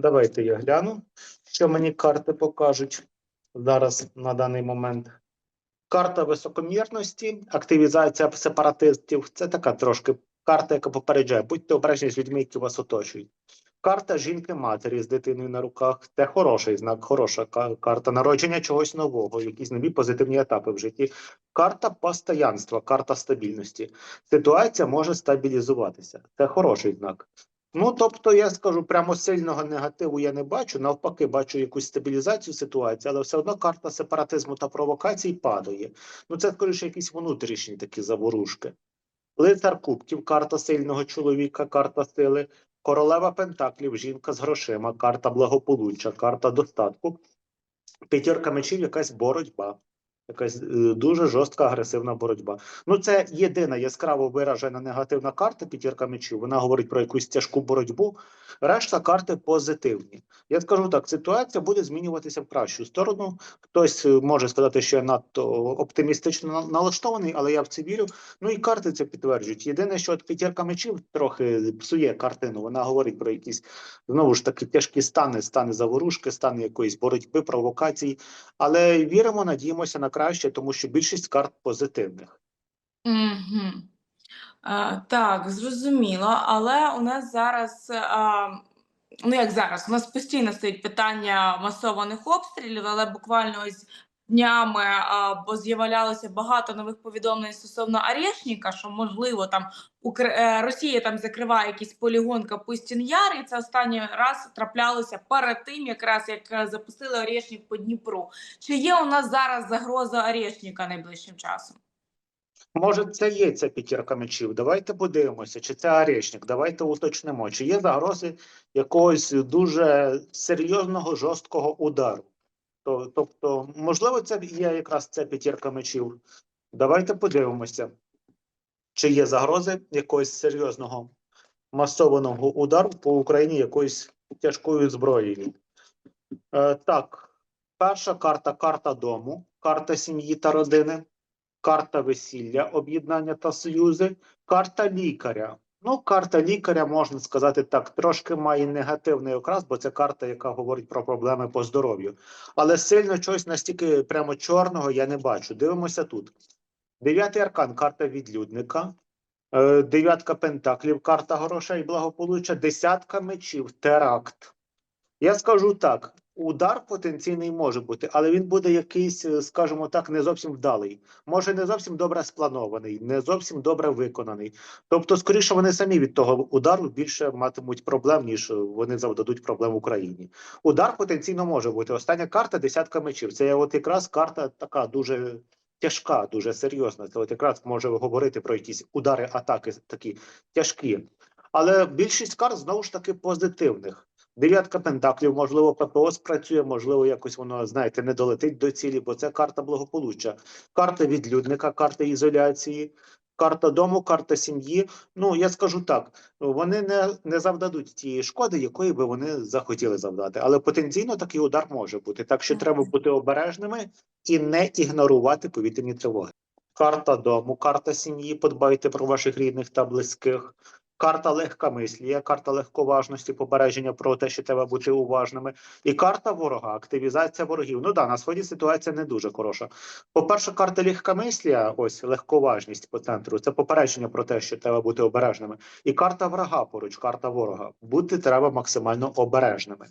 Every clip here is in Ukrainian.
Давайте я гляну, що мені карти покажуть зараз на даний момент. Карта високомірності, активізація сепаратистів. Це така трошки карта, яка попереджає. Будьте обережні з людьми, які вас оточують. Карта жінки-матері з дитиною на руках це хороший знак, хороша карта народження чогось нового, якісь нові позитивні етапи в житті. Карта постоянства, карта стабільності. Ситуація може стабілізуватися. Це хороший знак. Ну, тобто, я скажу, прямо сильного негативу я не бачу. Навпаки, бачу якусь стабілізацію ситуації, але все одно карта сепаратизму та провокацій падає. Ну, це скоріше якісь внутрішні такі заворушки. Лицар кубків, карта сильного чоловіка, карта сили, королева пентаклів, жінка з грошима, карта благополуччя, карта достатку, п'ятірка мечів, якась боротьба. Якась е, дуже жорстка агресивна боротьба. Ну, це єдина яскраво виражена негативна карта п'ятірка мечів. Вона говорить про якусь тяжку боротьбу. Решта карти позитивні. Я скажу так: ситуація буде змінюватися в кращу сторону. Хтось е, може сказати, що я надто оптимістично налаштований, але я в це вірю. Ну і карти це підтверджують. Єдине, що от п'ятірка мечів трохи псує картину. Вона говорить про якісь знову ж таки тяжкі стани, стани заворушки, стани якоїсь боротьби, провокацій. Але віримо, надіємося на краще, тому що більшість карт позитивних. Угу. А, так, зрозуміло, але у нас зараз, а, ну як зараз, у нас постійно стоїть питання масованих обстрілів, але буквально ось днями, бо з'являлося багато нових повідомлень стосовно Арєшніка, що можливо там е, Росія там закриває якийсь полігон Капустін Яр, і це останній раз траплялося перед тим, якраз як е, запустили Арєшнік по Дніпру. Чи є у нас зараз загроза Арєшніка найближчим часом? Може, це є ця п'ятірка мечів. Давайте подивимося, чи це арешник. Давайте уточнимо, чи є загрози якогось дуже серйозного жорсткого удару. То- Тобто, можливо, це є якраз ця п'ятірка мечів. Давайте подивимося, чи є загрози якогось серйозного масованого удару по Україні якоюсь тяжкою зброєю. Е, так, перша карта карта дому, карта сім'ї та родини, карта весілля, об'єднання та союзи, карта лікаря. Ну, карта лікаря, можна сказати так, трошки має негативний окрас, бо це карта, яка говорить про проблеми по здоров'ю. Але сильно чогось настільки прямо чорного я не бачу. Дивимося тут. Дев'ятий аркан, карта відлюдника. Е, Дев'ятка пентаклів, карта грошей, благополуччя, десятка мечів, теракт. Я скажу так: удар потенційний може бути, але він буде якийсь, е, скажімо так, не зовсім вдалий. Може, не зовсім добре спланований, не зовсім добре виконаний. Тобто, скоріше, вони самі від того удару більше матимуть проблем, ніж вони завдадуть проблем Україні. Удар потенційно може бути. Остання карта десятка мечів. Це от якраз карта така дуже тяжка, дуже серйозна. Це от якраз може говорити про якісь удари, атаки такі тяжкі. Але більшість карт знову ж таки позитивних. Дев'ятка пентаклів, можливо, ППО спрацює, можливо, якось воно, знаєте, не долетить до цілі, бо це карта благополуччя. Карта відлюдника, карта ізоляції, карта дому, карта сім'ї. Ну, я скажу так: вони не, не завдадуть тієї шкоди, якої би вони захотіли завдати. Але потенційно такий удар може бути. Так що треба бути обережними і не ігнорувати повітряні тривоги. Карта дому, карта сім'ї, подбайте про ваших рідних та близьких. Карта легкомислія, карта легковажності, попередження про те, що треба бути уважними, і карта ворога, активізація ворогів. Ну да, на сході ситуація не дуже хороша. По-перше, карта легкомислія, ось легковажність по центру. Це попередження про те, що треба бути обережними. І карта врага поруч, карта ворога. Бути треба максимально обережними.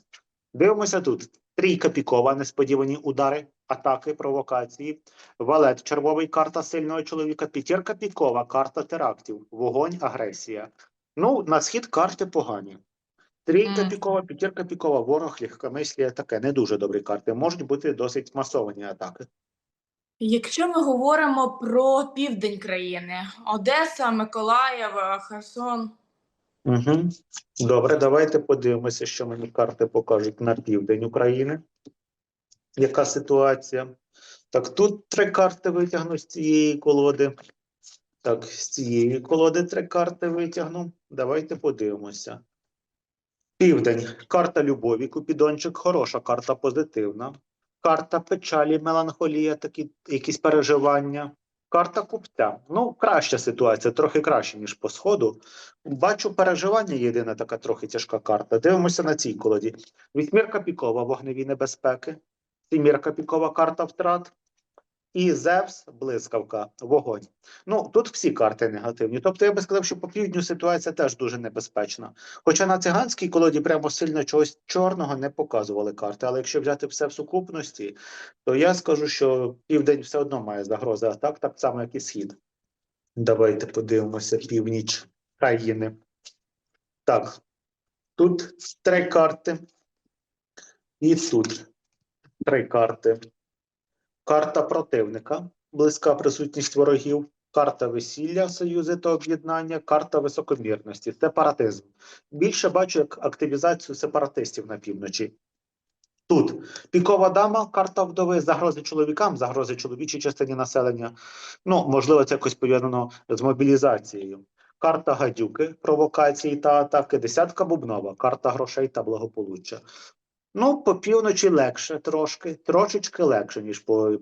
Дивимося тут. Трійка пікова, несподівані удари, атаки, провокації. Валет, червовий карта сильного чоловіка. П'ятірка пікова, карта терактів, вогонь, агресія. Ну, на схід карти погані. Трійка пікова, п'ятірка пікова, ворог, легкомислія таке. Не дуже добрі карти. Можуть бути досить масовані атаки. Якщо ми говоримо про південь країни, Одеса, Миколаїв, Херсон. Угу. Добре, давайте подивимося, що мені карти покажуть на південь України. Яка ситуація? Так, тут три карти витягну з цієї колоди. Так, з цієї колоди три карти витягну. Давайте подивимося. Південь. Карта любові, Купідончик, хороша карта позитивна. Карта печалі, меланхолія, такі якісь переживання. Карта купця. Ну, краща ситуація, трохи краще, ніж по сходу. Бачу, переживання єдина така трохи тяжка карта. Дивимося на цій колоді. Вісьмірка пікова, вогневі небезпеки. Сімірка пікова карта втрат. І Зевс, блискавка, вогонь. Ну, тут всі карти негативні. Тобто я би сказав, що по півдню ситуація теж дуже небезпечна. Хоча на циганській колоді прямо сильно чогось чорного не показували карти. Але якщо взяти все в сукупності, то я скажу, що південь все одно має загрози атак, так само, як і схід. Давайте подивимося північ країни. Так, тут три карти. І тут три карти. Карта противника, близька присутність ворогів, карта весілля, союзи та об'єднання, карта високомірності, сепаратизм. Більше бачу як активізацію сепаратистів на півночі. Тут. Пікова дама, карта вдови, загрози чоловікам, загрози чоловічій частині населення. Ну, можливо, це якось пов'язано з мобілізацією. Карта гадюки, провокації та атаки, десятка бубнова, карта грошей та благополуччя. Ну, по півночі легше трошки, трошечки легше, ніж по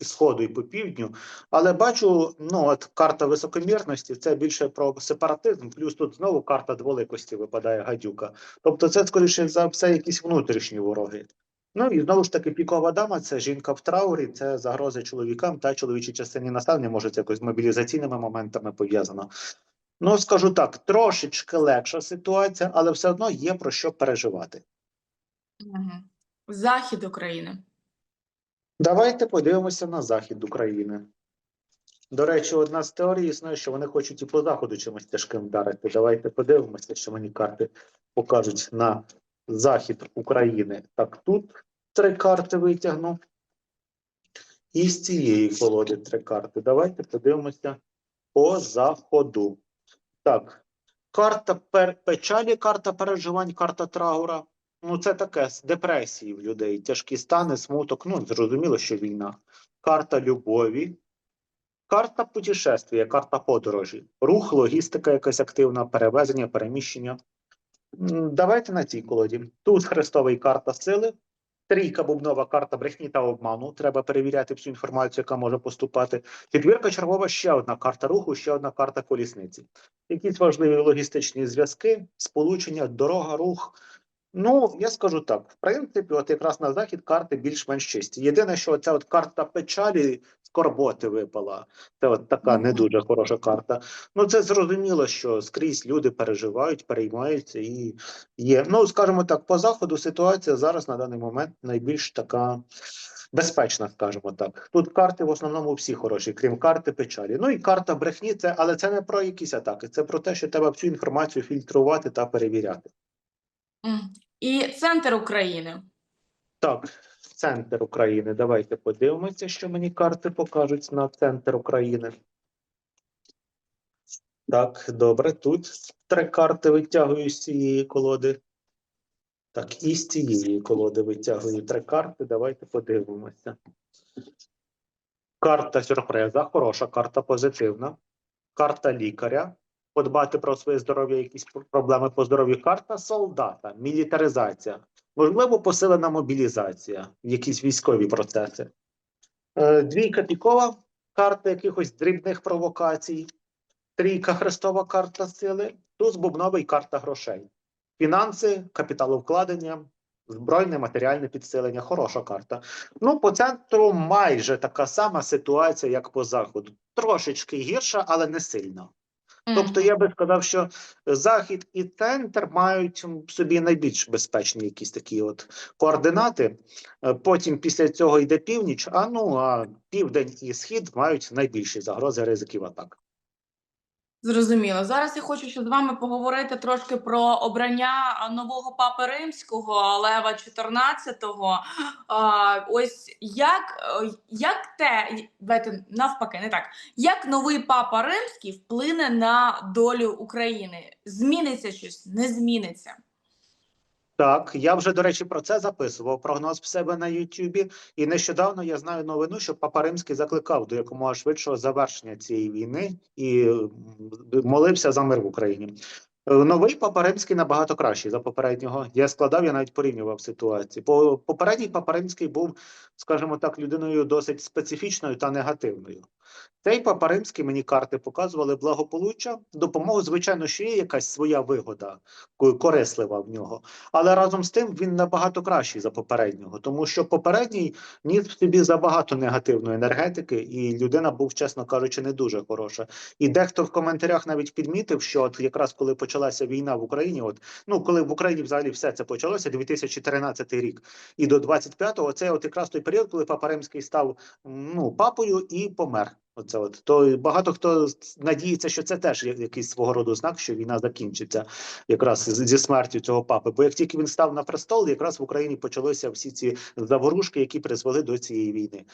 сходу і по півдню. Але бачу, ну от карта високомірності це більше про сепаратизм, плюс тут знову карта дволикості випадає гадюка. Тобто, це скоріше за все якісь внутрішні вороги. Ну і знову ж таки, пікова дама це жінка в траурі, це загрози чоловікам та чоловічій частині населення, може, це якось мобілізаційними моментами пов'язано. Ну, скажу так, трошечки легша ситуація, але все одно є про що переживати. Захід України. Давайте подивимося на захід України. До речі, одна з теорій існує, що вони хочуть і по заходу чимось тяжким вдарити. Давайте подивимося, що мені карти покажуть на захід України. Так, тут три карти витягну. І з цієї колоди три карти. Давайте подивимося по заходу. Так, карта пер... печалі, карта переживань, карта траура. Ну, це таке з депресії в людей, тяжкі стани, смуток. Ну, зрозуміло, що війна. Карта любові, карта путешествия, карта подорожі, рух, логістика, якась активна, перевезення, переміщення. Давайте на цій колоді. Тут хрестовий карта сили, трійка бубнова карта брехні та обману. Треба перевіряти всю інформацію, яка може поступати. Четвірка чергова ще одна карта руху, ще одна карта колісниці. Якісь важливі логістичні зв'язки, сполучення, дорога, рух. Ну, я скажу так: в принципі, от якраз на захід карти більш-менш чисті. Єдине, що ця от карта печалі скорботи випала. Це от така не дуже хороша карта. Ну, це зрозуміло, що скрізь люди переживають, переймаються і є. Ну, скажімо так, по заходу ситуація зараз на даний момент найбільш така безпечна, скажімо так. Тут карти в основному всі хороші, крім карти печалі. Ну і карта брехні, це, але це не про якісь атаки, це про те, що треба всю інформацію фільтрувати та перевіряти. І центр України. Так, центр України. Давайте подивимося, що мені карти покажуть на центр України. Так, добре, тут три карти витягую з цієї колоди. Так, і з цієї колоди витягую три карти. Давайте подивимося. Карта сюрприза, хороша карта позитивна. Карта лікаря. Подбати про своє здоров'я, якісь проблеми по здоров'ю. Карта солдата, мілітаризація. Можливо, посилена мобілізація, якісь військові процеси. Е, Двійка пікова, карта якихось дрібних провокацій. Трійка хрестова карта сили, туз бубновий карта грошей. Фінанси, капіталовкладення, збройне матеріальне підсилення. Хороша карта. Ну, по центру майже така сама ситуація, як по заходу. Трошечки гірша, але не сильно. Тобто я би сказав, що захід і центр мають в собі найбільш безпечні якісь такі от координати. Е, Потім після цього йде північ, а ну а південь і схід мають найбільші загрози ризиків атак. Зрозуміло. Зараз я хочу ще з вами поговорити трошки про обрання нового папи римського Лева XIV. А, ось як, е, як те, давайте навпаки, не так. Як новий папа римський вплине на долю України? Зміниться щось, не зміниться. Так, я вже, до речі, про це записував прогноз в себе на Ютубі. І нещодавно я знаю новину, що Папа Римський закликав до якомога швидшого завершення цієї війни і молився за мир в Україні. Е, Новий Папа Римський набагато кращий за попереднього. Я складав, я навіть порівнював ситуації. По попередній Папа Римський був, скажімо так, людиною досить специфічною та негативною. Цей папа римський мені карти показували благополуччя, допомогу, звичайно, що є якась своя вигода, корислива в нього. Але разом з тим він набагато кращий за попереднього, тому що попередній ніс в собі забагато негативної енергетики, і людина був, чесно кажучи, не дуже хороша. І дехто в коментарях навіть підмітив, що от якраз коли почалася війна в Україні, от ну коли в Україні взагалі все це почалося, 2013 рік, і до 25-го, це от якраз той період, коли Папа Римський став ну папою і помер. Оце от то багато хто надіється, що це теж якийсь свого роду знак, що війна закінчиться якраз зі смертю цього папи. Бо як тільки він став на престол, якраз в Україні почалися всі ці заворушки, які призвели до цієї війни.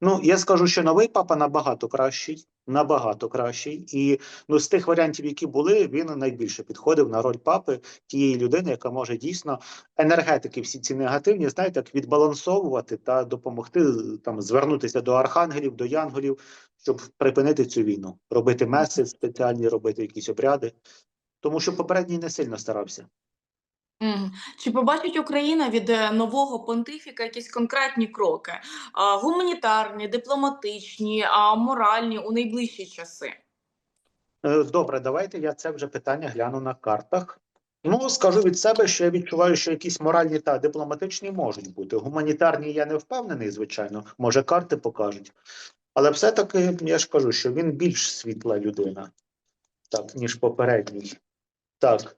Ну я скажу, що новий папа набагато кращий, набагато кращий, і ну з тих варіантів, які були, він найбільше підходив на роль папи тієї людини, яка може дійсно енергетики, всі ці негативні, знаєте, як відбалансовувати та допомогти там звернутися до архангелів, до янголів, щоб припинити цю війну, робити меси спеціальні, робити якісь обряди, тому що попередній не сильно старався. Чи побачить Україна від е, нового понтифіка якісь конкретні кроки? Гуманітарні, дипломатичні, а моральні у найближчі часи? Е, Добре, давайте я це вже питання гляну на картах. Ну, скажу від себе, що я відчуваю, що якісь моральні та дипломатичні можуть бути. Гуманітарні я не впевнений, звичайно, може карти покажуть. Але все-таки я ж кажу, що він більш світла людина, так, ніж попередній. Так,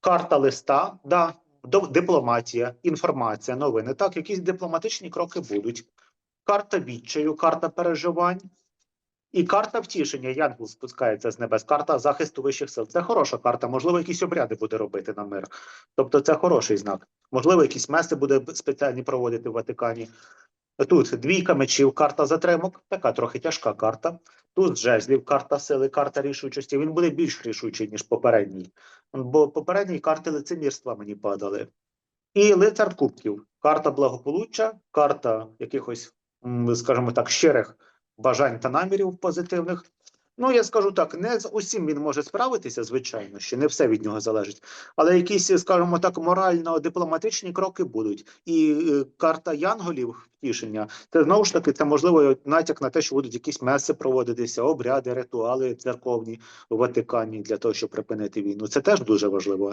карта листа, да, дипломатія, інформація, новини. Так, якісь дипломатичні кроки будуть. Карта відчаю, карта переживань. І карта втішення, Янгол спускається з небес, карта захисту вищих сил. Це хороша карта. Можливо, якісь обряди буде робити на мир. Тобто це хороший знак. Можливо, якісь меси буде спеціальні проводити в Ватикані. Тут двійка мечів, карта затримок, така трохи тяжка карта. Тут жезлів, карта сили, карта рішучості. Він буде більш рішучий, ніж попередній. Бо попередні карти лицемірства мені падали. І лицар кубків, карта благополуччя, карта якихось, скажімо так, щирих бажань та намірів позитивних. Ну, я скажу так, не з усім він може справитися, звичайно, що не все від нього залежить. Але якісь, скажімо так, морально-дипломатичні кроки будуть. І е, карта янголів втішення, це знову ж таки, це можливо натяк на те, що будуть якісь меси проводитися, обряди, ритуали церковні у Ватикані для того, щоб припинити війну. Це теж дуже важливо.